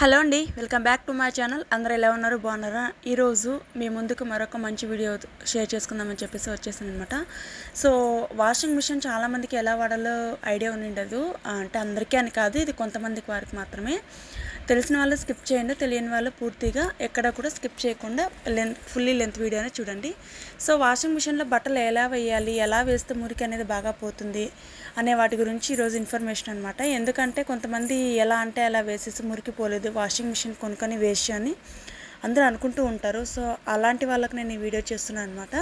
Hello అండి welcome back to my channel. అందరూ ఎలా ఉన్నారు? బాగున్నారా? ఈరోజు మీ ముందుకు మరొక మంచి వీడియో షేర్ చేసుకుందామని చెప్పేసి వచ్చేసాను అనమాట సో వాషింగ్ మిషన్ చాలామందికి ఎలా వాడాలో ఐడియా ఉండదు అంటే అందరికీ అని కాదు ఇది కొంతమందికి వారికి మాత్రమే. తెలిసిన వాళ్ళు స్కిప్ చేయండి తెలియని వాళ్ళు పూర్తిగా ఎక్కడ కూడా స్కిప్ చేయకుండా లెంత్ ఫుల్లీ లెంత్ వీడియోనే చూడండి. సో వాషింగ్ మిషన్లో బట్టలు ఎలా వేయాలి ఎలా వేస్తే మురికి అనేది బాగా పోతుంది అనే వాటి గురించి ఈరోజు ఇన్ఫర్మేషన్ అనమాట ఎందుకంటే కొంతమంది ఎలా అంటే అలా వేసేసి మురికి పోలేదు వాషింగ్ మిషన్ కొనుక్కొని వేసి అని అందరూ అనుకుంటూ ఉంటారు. సో అలాంటి వాళ్ళకి నేను ఈ వీడియో చేస్తున్నాను అనమాట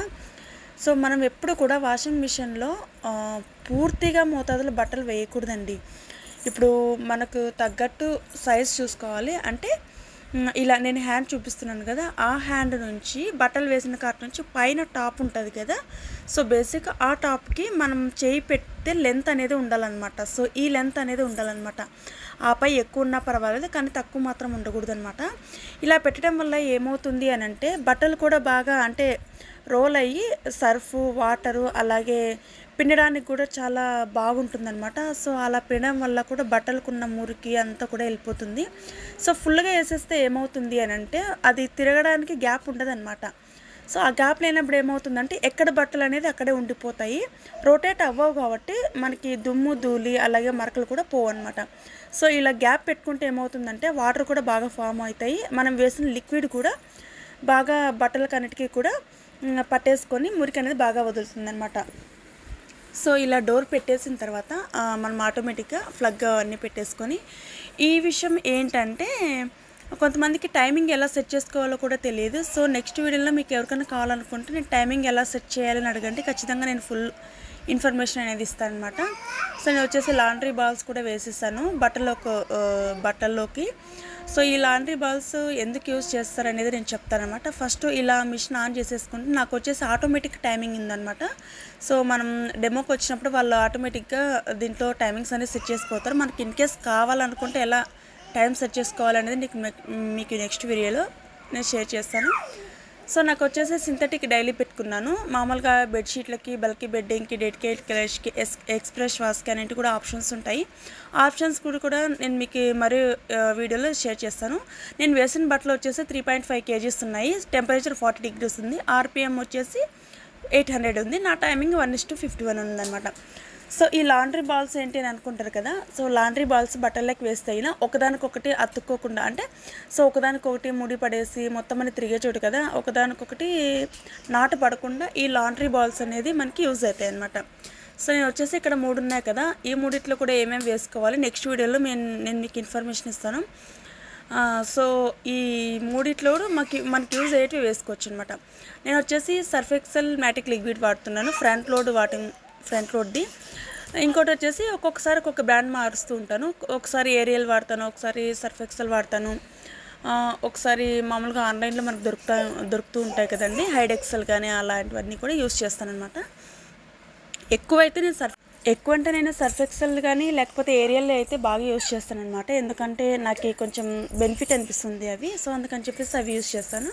సో మనం ఎప్పుడు కూడా వాషింగ్ మిషన్లో పూర్తిగా మోతాదులో బట్టలు వేయకూడదండి. ఇప్పుడు మనకు తగ్గట్టు సైజ్ చూసుకోవాలి. అంటే ఇలా నేను హ్యాండ్ చూపిస్తున్నాను కదా ఆ హ్యాండ్ నుంచి బట్టలు వేసిన కాట్ నుంచి పైన టాప్ ఉంటుంది కదా. సో బేసిక్ ఆ టాప్కి మనం చేయి పెడితే లెంత్ అనేది ఉండాలన్నమాట. సో ఈ లెంత్ అనేది ఉండాలన్నమాట. ఆపై ఎక్కువ ఉన్నా పర్వాలేదు కానీ తక్కువ మాత్రం ఉండకూడదు అనమాట ఇలా పెట్టడం వల్ల ఏమవుతుంది అని అంటే బట్టలు కూడా బాగా అంటే రోల్ అయ్యి సర్ఫ్ వాటరు అలాగే పిండడానికి కూడా చాలా బాగుంటుందన్నమాట. సో అలా పిండడం వల్ల కూడా బట్టలకున్న మురికి అంతా కూడా వెళ్ళిపోతుంది. సో ఫుల్గా వేసేస్తే ఏమవుతుంది అని అంటే అది తిరగడానికి గ్యాప్ ఉండదన్నమాట. సో ఆ గ్యాప్ లేనప్పుడు ఏమవుతుందంటే ఎక్కడ బట్టలు అనేది అక్కడే ఉండిపోతాయి. రొటేట్ అవ్వవు కాబట్టి మనకి దుమ్ము ధూళి అలాగే మరకలు కూడా పోవు అనమాట సో ఇలా గ్యాప్ పెట్టుకుంటే ఏమవుతుందంటే వాటర్ కూడా బాగా ఫామ్ అవుతాయి. మనం వేసిన లిక్విడ్ కూడా బాగా బట్టలకన్నిటికీ కూడా పట్టేసుకొని మురికి అనేది బాగా వదులుతుంది అనమాట సో ఇలా డోర్ పెట్టేసిన తర్వాత మనం ఆటోమేటిక్గా ఫ్లగ్ అన్నీ పెట్టేసుకొని ఈ విషయం ఏంటంటే కొంతమందికి టైమింగ్ ఎలా సెట్ చేసుకోవాలో కూడా తెలియదు. సో నెక్స్ట్ వీడియోలో మీకు ఎవరికైనా కావాలనుకుంటే నేను టైమింగ్ ఎలా సెట్ చేయాలని అడగండి. ఖచ్చితంగా నేను ఫుల్ ఇన్ఫర్మేషన్ అనేది ఇస్తాను అనమాట సో నేను వచ్చేసి లాండ్రీ బాల్స్ కూడా వేసేసాను. బట్టలోకి బట్టల్లోకి. సో ఈ లాండ్రీ బాల్స్ ఎందుకు యూజ్ చేస్తారు అనేది నేను చెప్తానమాట ఫస్ట్ ఇలా మిషన్ ఆన్ చేసేసుకుంటే నాకు వచ్చేసి ఆటోమేటిక్ టైమింగ్ ఉందనమాట సో మనం డెమోకి వచ్చినప్పుడు వాళ్ళు ఆటోమేటిక్గా దీంట్లో టైమింగ్స్ అనేది సెట్ చేసుకోతారు మనకి ఇన్ కేస్ కావాలనుకుంటే ఎలా టైం సెట్ చేసుకోవాలనేది నీకు మీకు నెక్స్ట్ వీడియోలో నేను షేర్ చేస్తాను. సో నాకు వచ్చేసి సింథటిక్ డైలీ పెట్టుకున్నాను. మామూలుగా బెడ్షీట్లకి బల్కీ బెడ్డింగ్కి డెడికేట్ క్రష్కి ఎస్ ఎక్స్ప్రెస్ వాష్కి అనేవి కూడా ఆప్షన్స్ ఉంటాయి. ఆప్షన్స్ కూడా కూడా నేను మీకు మరి వీడియోలో షేర్ చేస్తాను. నేను వేసిన బట్టలు వచ్చేసి త్రీ పాయింట్ ఫైవ్ కేజీస్ ఉన్నాయి. టెంపరేచర్ ఫార్టీ డిగ్రీస్ ఉంది. ఆర్పిఎం వచ్చేసి ఎయిట్ హండ్రెడ్ ఉంది. నా timing one is two fifty one ఉందన్నమాట. సో ఈ లాండ్రీ బాల్స్ ఏంటి అని అనుకుంటారు కదా? సో లాండ్రీ బాల్స్ బట్టల్లోకి వేస్తే అయినా ఒకదానికొకటి అతుక్కోకుండా అంటే సో ఒకదానికొకటి ముడి పడేసి మొత్తం అని తిరిగే చోటు కదా? ఒకదానికొకటి నాటు పడకుండా ఈ లాండ్రీ బాల్స్ అనేది మనకి యూజ్ అవుతాయి అనమాట సో నేను వచ్చేసి ఇక్కడ మూడు ఉన్నాయి కదా? ఈ మూడిట్లో కూడా ఏమేమి వేసుకోవాలి? నెక్స్ట్ వీడియోలో నేను నేను మీకు ఇన్ఫర్మేషన్ ఇస్తాను. సో ఈ మూడిట్లో మాకు మనకి యూజ్ అయ్యేటివి వేసుకోవచ్చు అనమాట నేను వచ్చేసి సర్ఫ్ ఎక్సెల్ మ్యాటిక్ లిక్విడ్ వాడుతున్నాను. ఫ్రంట్ లోడ్ వాటింగ్ ఫ్రంట్ లోడ్ది ఇంకోటి వచ్చేసి ఒక్కొక్కసారి ఒక్కొక్క బ్రాండ్ మారుస్తూ ఉంటాను. ఒకసారి ఏరియల్ వాడతాను ఒకసారి సర్ఫ్ ఎక్సెల్ వాడతాను. ఒకసారి మామూలుగా ఆన్లైన్లో మనకు దొరుకుతా దొరుకుతూ ఉంటాయి కదండి. హైడెక్సల్ కానీ అలాంటివన్నీ కూడా యూస్ చేస్తాను అనమాట ఎక్కువైతే నేను సర్ఫ్ ఎక్కువ అంటే నేను సర్ఫ్ ఎక్సెల్ కానీ లేకపోతే ఏరియల్లో అయితే బాగా యూస్ చేస్తాను అనమాట ఎందుకంటే నాకు కొంచెం బెనిఫిట్ అనిపిస్తుంది అవి. సో అందుకని చెప్పేసి అవి యూస్ చేస్తాను.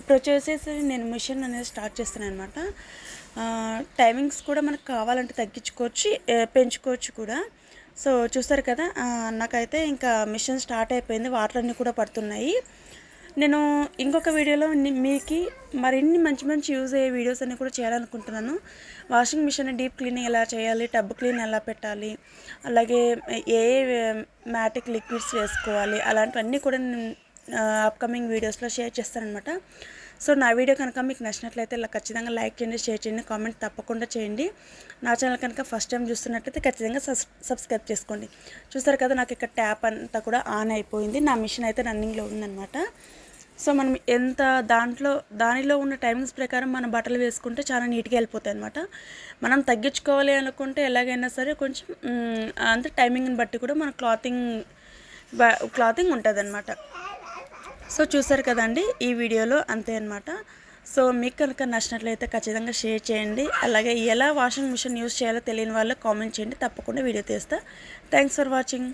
ఇప్పుడు వచ్చేసేసి నేను మిషన్ అనేది స్టార్ట్ చేస్తాను అనమాట టైమింగ్స్ కూడా మనకు కావాలంటే తగ్గించుకోవచ్చు పెంచుకోవచ్చు కూడా. సో చూస్తారు కదా నాకైతే ఇంకా మిషన్ స్టార్ట్ అయిపోయింది వాటర్ అన్నీ కూడా పడుతున్నాయి. నేను ఇంకొక వీడియోలో మీకు మరిన్ని మంచి మంచి యూజ్ అయ్యే వీడియోస్ అన్నీ కూడా చేయాలనుకుంటున్నాను. వాషింగ్ మిషన్ డీప్ క్లీనింగ్ ఎలా చేయాలి టబ్ క్లీన్ ఎలా పెట్టాలి అలాగే ఏ మ్యాటిక్ లిక్విడ్స్ వేసుకోవాలి అలాంటివన్నీ కూడా నేను అప్కమింగ్ వీడియోస్లో షేర్ చేస్తానమాట సో నా వీడియో కనుక మీకు నచ్చినట్లయితే ఇలా ఖచ్చితంగా లైక్ చేయండి షేర్ చేయండి కామెంట్ తప్పకుండా చేయండి. నా ఛానల్ కనుక ఫస్ట్ టైం చూస్తున్నట్లయితే ఖచ్చితంగా సబ్స్క్రైబ్ చేసుకోండి. చూస్తారు కదా నాకు ఇక్కడ ట్యాప్ అంతా కూడా ఆన్ అయిపోయింది. నా మిషన్ అయితే రన్నింగ్లో ఉందన్నమాట. సో మనం ఎంత దాంట్లో దానిలో ఉన్న టైమింగ్స్ ప్రకారం మన బట్టలు వేసుకుంటే చాలా నీట్గా వెళ్ళిపోతాయి అనమాట మనం తగ్గించుకోవాలి అనుకుంటే ఎలాగైనా సరే కొంచెం అంత టైమింగ్ని బట్టి కూడా మన క్లాతింగ్ క్లాతింగ్ ఉంటుంది అనమాట సో చూసారు కదండి ఈ వీడియోలో అంతే అనమాట సో మీకు కనుక నచ్చినట్లయితే ఖచ్చితంగా షేర్ చేయండి. అలాగే ఎలా వాషింగ్ మిషన్ యూస్ చేయాలో తెలియని వాళ్ళు కామెంట్ చేయండి. తప్పకుండా వీడియో తీస్తా. Thanks for watching.